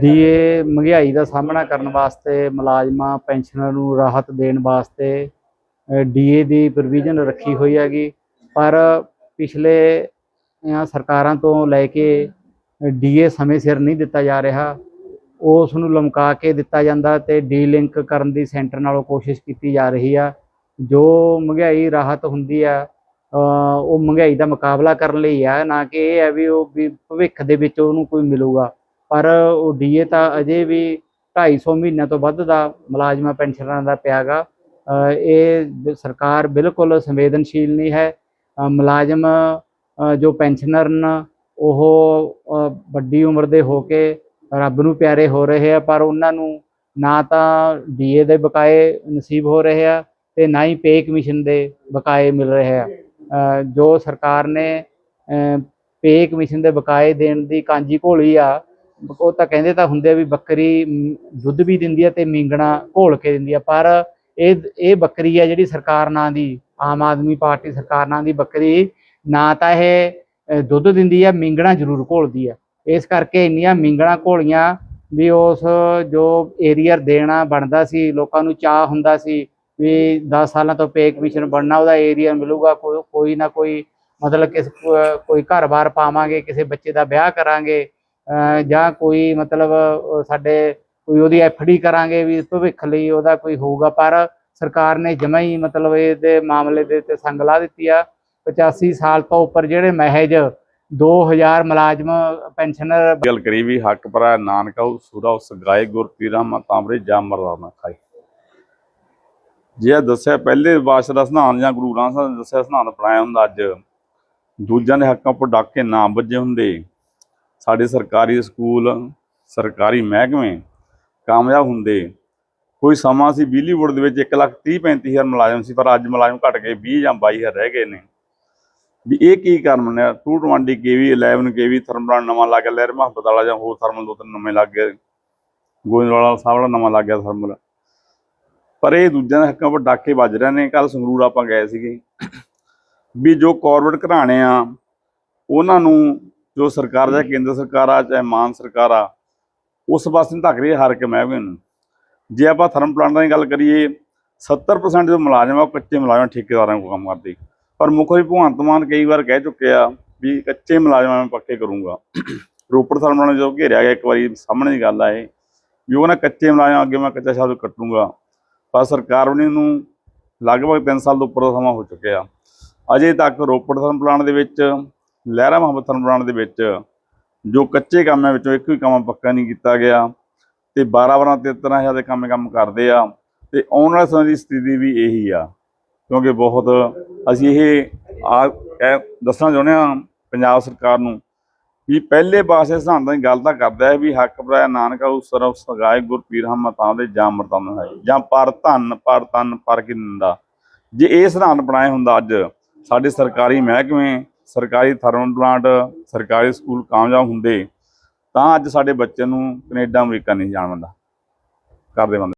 DA ਮਹਿੰਗਾਈ ਦਾ ਸਾਹਮਣਾ ਕਰਨ ਵਾਸਤੇ ਮੁਲਾਜ਼ਮਾਂ ਪੈਨਸ਼ਨਰ ਨੂੰ ਰਾਹਤ ਦੇਣ ਵਾਸਤੇ ਡੀਏ ਦੀ ਪ੍ਰੋਵੀਜ਼ਨ ਰੱਖੀ ਹੋਈ ਹੈਗੀ। ਪਰ ਪਿਛਲੇ ਸਰਕਾਰਾਂ ਤੋਂ ਲੈ ਕੇ ਡੀਏ ਸਮੇਂ ਸਿਰ ਨਹੀਂ ਦਿੱਤਾ ਜਾ ਰਿਹਾ। ਉਸ ਨੂੰ ਲਮਕਾ ਕੇ ਦਿੱਤਾ ਜਾਂਦਾ ਤੇ ਡੀ ਲਿੰਕ ਕਰਨ ਦੀ ਸੈਂਟਰ ਨਾਲੋਂ ਕੋਸ਼ਿਸ਼ ਕੀਤੀ ਜਾ ਰਹੀ ਆ। ਜੋ ਮਹਿੰਗਾਈ ਰਾਹਤ ਹੁੰਦੀ ਆ ਉਹ ਮਹਿੰਗਾਈ ਦਾ ਮੁਕਾਬਲਾ ਕਰਨ ਲਈ ਆ। ਨਾ ਕਿ ਇਹ ਹੈ ਵੀ ਉਹ ਵੀ ਭਵਿੱਖ ਦੇ ਵਿੱਚ ਉਹਨੂੰ ਕੋਈ ਮਿਲੂਗਾ। ਪਰ ਉਹ ਡੀਏ ਤਾਂ ਅਜੇ ਵੀ 250 ਮਹੀਨਿਆਂ ਤੋਂ ਵੱਧ ਦਾ ਮੁਲਾਜ਼ਮਾਂ, ਪੈਨਸ਼ਨਰਾਂ ਦਾ ਪਿਆਗਾ। ਇਹ ਸਰਕਾਰ ਬਿਲਕੁਲ ਸੰਵੇਦਨਸ਼ੀਲ ਨਹੀਂ ਹੈ। ਮੁਲਾਜ਼ਮ ਜੋ ਪੈਨਸ਼ਨਰ ਨੇ, ਉਹ ਵੱਡੀ ਉਮਰ ਦੇ ਹੋ ਕੇ ਰੱਬ ਨੂੰ ਪਿਆਰੇ ਹੋ ਰਹੇ ਆ, ਪਰ ਉਹਨਾਂ ਨੂੰ ਨਾ ਤਾਂ ਡੀਏ ਦੇ ਬਕਾਏ ਨਸੀਬ ਹੋ ਰਹੇ ਆ ਤੇ ਨਾ ਹੀ ਪੇ ਕਮਿਸ਼ਨ ਦੇ ਬਕਾਏ ਮਿਲ ਰਹੇ ਆ। ਜੋ ਸਰਕਾਰ ਨੇ ਪੇ ਕਮਿਸ਼ਨ ਦੇ ਬਕਾਏ ਦੇਣ ਦੀ ਕਾਂਜੀ ਘੋਲੀ ਆ ਉਹ ਤਾਂ ਕਹਿੰਦੇ ਤਾਂ ਹੁੰਦੇ ਵੀ ਬੱਕਰੀ ਦੁੱਧ ਵੀ ਦਿੰਦੀ ਆ ਤੇ ਮੀਂਗਣਾ ਘੋਲ ਕੇ ਦਿੰਦੀ ਆ, ਪਰ ਇਹ ਇਹ ਬੱਕਰੀ ਆ ਜਿਹੜੀ ਸਰਕਾਰ ਨਾਂ ਦੀ, ਆਮ ਆਦਮੀ ਪਾਰਟੀ ਸਰਕਾਰ ਨਾਂ ਦੀ ਬੱਕਰੀ, ਨਾ ਤਾਂ ਇਹ ਦੁੱਧ ਦਿੰਦੀ ਆ, ਮੀਂਗਣਾ ਜ਼ਰੂਰ ਘੋਲਦੀ ਆ। ਇਸ ਕਰਕੇ ਇੰਨੀਆਂ ਮੀਂਗਣਾ ਘੋਲੀਆਂ ਵੀ ਉਸ ਜੋ ਏਰੀਆ ਦੇਣਾ ਬਣਦਾ ਸੀ, ਲੋਕਾਂ ਨੂੰ ਚਾਹ ਹੁੰਦਾ ਸੀ ਵੀ 10 ਸਾਲਾਂ ਤੋਂ ਪੇ ਕਮਿਸ਼ਨ ਬਣਨਾ, ਉਹਦਾ ਏਰੀਆ ਮਿਲੂਗਾ, ਕੋਈ ਕੋਈ ਨਾ ਕੋਈ ਮਤਲਬ ਕਿਸ ਕੋਈ ਘਰ-ਬਾਰ ਪਾਵਾਂਗੇ, ਕਿਸੇ ਬੱਚੇ ਦਾ ਵਿਆਹ ਕਰਾਂਗੇ ਜਾਂ ਕੋਈ ਮਤਲਬ ਸਾਡੇ ਕੋਈ ਉਹਦੀ ਐਫਡੀ ਕਰਾਂਗੇ ਵੀ ਭਵਿੱਖ ਲਈ ਉਹਦਾ ਕੋਈ ਹੋਊਗਾ, ਪਰ ਸਰਕਾਰ ਨੇ ਜਮਾ ਹੀ ਮਤਲਬ ਇਹਦੇ ਮਾਮਲੇ ਦੇ ਤੇ ਸੰਗ ਲਾ ਦਿੱਤੀ ਆ। 85 ਸਾਲ ਤੋਂ ਉੱਪਰ ਜਿਹੜੇ ਮਹਿਜ 2000 ਮੁਲਾਜ਼ਮ, ਪੈਨਸ਼ਨਰ ਗੱਲ ਕਰੀ ਵੀ ਹੱਕ ਭਰਾ ਨਾਨਕਾ ਸੂਰਾ ਉਸ ਗਾਏ ਗੁਰ ਪੀਰਾ ਮਾ ਜਾ ਮਰਦਾਨਾ ਖਾਈ। ਜੇ ਦੱਸਿਆ, ਪਹਿਲੇ ਬਾਦਸ਼ਾਹ ਦਾ ਸਨਾਨ ਜਾਂ ਗੁਰੂ ਗ੍ਰੰਥ ਸਾਹਿਬ ਦੱਸਿਆ ਸਨਾਨ ਬਣਾਇਆ ਹੁੰਦਾ ਅੱਜ। ਦੂਜਿਆਂ ਦੇ ਹੱਕਾਂ ਉੱਪਰ ਡੱਕ ਨਾ ਵੱਜੇ ਹੁੰਦੇ। ਸਾਡੇ ਸਰਕਾਰੀ ਸਕੂਲ, ਸਰਕਾਰੀ ਮਹਿਕਮੇ ਕਾਮਯਾਬ ਹੁੰਦੇ। ਕੋਈ ਸਮਾਂ ਸੀ ਬਿਲੀਵੁੱਡ ਦੇ ਵਿੱਚ 1 ਲੱਖ 30 35 ਹਜ਼ਾਰ ਮੁਲਾਜ਼ਮ ਸੀ, ਪਰ ਅੱਜ ਮੁਲਾਜ਼ਮ ਘਟ ਕੇ 20 ਜਾਂ 22 ਹਜ਼ਾਰ ਰਹਿ ਗਏ ਨੇ। ਵੀ ਇਹ ਕੀ ਕਾਰਨ ਨੇ 220 ਕੇਵੀ 11 ਕੇਵੀ ਥਰਮਲ ਨਵਾਂ ਲੱਗ ਗਿਆ ਲਹਿਰ ਮੁਹੱਬਤ ਵਾਲਾ ਜਾਂ ਹੋਰ ਥਰਮਲ ਦੋ ਤਿੰਨ ਨਵੇਂ ਲੱਗ ਗਏ। ਗੋਇੰਦਵਾਲਾ ਸਾਹਿਬ ਵਾਲਾ ਨਵਾਂ ਲੱਗ ਗਿਆ ਥਰਮਲ। ਪਰ ਇਹ ਦੂਜਿਆਂ ਦੇ ਹੱਕਾਂ 'ਤੇ ਡਾਕੇ ਵੱਜ ਰਹੇ ਨੇ ਕੱਲ ਸੰਗਰੂਰ ਆਪਾਂ ਗਏ ਸੀਗੇ। ਵੀ ਜੋ ਕਾਰਪੋਰੇਟ ਘਰਾਣੇ ਆ, ਉਹਨਾਂ ਨੂੰ ਜੋ ਸਰਕਾਰ ਜਾਂ ਕੇਂਦਰ ਸਰਕਾਰ ਆ ਚਾਹੇ ਮਾਨ ਸਰਕਾਰ ਆ ਉਸ ਪਾਸੇ ਨੂੰ ਧੱਕ ਰਹੀ ਹਰ ਇੱਕ ਮਹਿਕਮੇ ਨੂੰ। ਜੇ ਆਪਾਂ ਥਰਮ ਪਲਾਂਟਾਂ ਦੀ ਗੱਲ ਕਰੀਏ 70% ਜੋ ਮੁਲਾਜ਼ਮ ਆ ਉਹ ਕੱਚੇ ਮੁਲਾਜ਼ਮ ਠੇਕੇਦਾਰਾਂ ਕੋਲ ਕੰਮ ਕਰਦੇ। ਪਰ ਮੁੱਖ ਵੀ ਭਗਵੰਤ ਮਾਨ ਕਈ ਵਾਰ ਕਹਿ ਚੁੱਕੇ ਆ ਵੀ ਕੱਚੇ ਮੁਲਾਜ਼ਮਾਂ ਮੈਂ ਪੱਕੇ ਕਰੂੰਗਾ। ਰੋਪੜ ਥਰਮਲ ਨੇ ਜੋ ਘੇਰਿਆ ਗਿਆ ਇੱਕ ਵਾਰੀ ਸਾਹਮਣੇ ਦੀ ਗੱਲ ਆ ਇਹ ਵੀ ਉਹ ਨਾ ਕੱਚੇ ਮੁਲਾਜ਼ਮ ਅੱਗੇ ਮੈਂ ਕੱਚਾ ਸ਼ਬਦ ਕੱਟੂੰਗਾ। ਪਰ ਸਰਕਾਰ ਵੀ ਨੂੰ ਲਗਭਗ 3 ਸਾਲ ਤੋਂ ਉੱਪਰ ਦਾ ਸਮਾਂ ਹੋ ਚੁੱਕਿਆ। ਅਜੇ ਤੱਕ ਰੋਪੜ ਥਰਮਲ ਪਲਾਂਟ ਦੇ ਵਿੱਚ ਲਹਿਰਾ ਮੁਹੱਬਤ ਥਰਮਲ ਪਲਾਂਟ ਦੇ ਵਿੱਚ, ਜੋ ਕੱਚੇ ਕੰਮਾਂ ਵਿੱਚੋਂ ਇੱਕ ਵੀ ਕੰਮ ਪੱਕਾ ਨਹੀਂ ਕੀਤਾ ਗਿਆ, ਤੇ 12 12 13 ਹਜ਼ਾਰ ਦੇ ਕੰਮ ਕੰਮ ਕਰਦੇ ਆ, ਤੇ ਆਉਣ ਵਾਲੇ ਸਮੇਂ ਦੀ ਸਥਿਤੀ ਵੀ ਇਹੀ ਆ। ਕਿਉਂਕਿ ਬਹੁਤ ਅਸੀਂ ਇਹ ਦੱਸਣਾ ਚਾਹੁੰਦੇ ਹਾਂ ਪੰਜਾਬ ਸਰਕਾਰ ਨੂੰ ਵੀ ਪਹਿਲੇ ਪਾਸੇ ਸਿਧਾਂਤਾਂ ਦੀ ਗੱਲ ਤਾਂ ਕਰਦਾ ਹੈ ਵੀ ਹੱਕ ਭਰਾਇਆ ਨਾਨਕਾ ਉਸ ਸਰਬ ਸਗਾਏ ਗੁਰ ਹਮਤਾਂ ਦੇ ਜਾਂ ਮਰਤਨ ਹੈ ਜਾਂ ਪਰ ਧਨ, ਪਰ ਤਨ ਪਰ ਕੀ ਨਿੰਦਾ ਜੇ ਇਹ ਸਿਧਾਂਤ ਬਣਾਏ ਹੁੰਦਾ ਅੱਜ, ਸਾਡੇ ਸਰਕਾਰੀ ਮਹਿਕਮੇ ਸਰਕਾਰੀ ਥਰਮਲ ਪਲਾਂਟ, ਸਰਕਾਰੀ ਸਕੂਲ ਕਾਮਯਾਬ ਹੁੰਦੇ ਤਾਂ ਅੱਜ ਸਾਡੇ ਬੱਚੇ ਨੂੰ ਕੈਨੇਡਾ, ਅਮਰੀਕਾ ਨਹੀਂ ਜਾਣ ਦਿੰਦਾ। ਕਰਦੇ ਬੰਦੇ।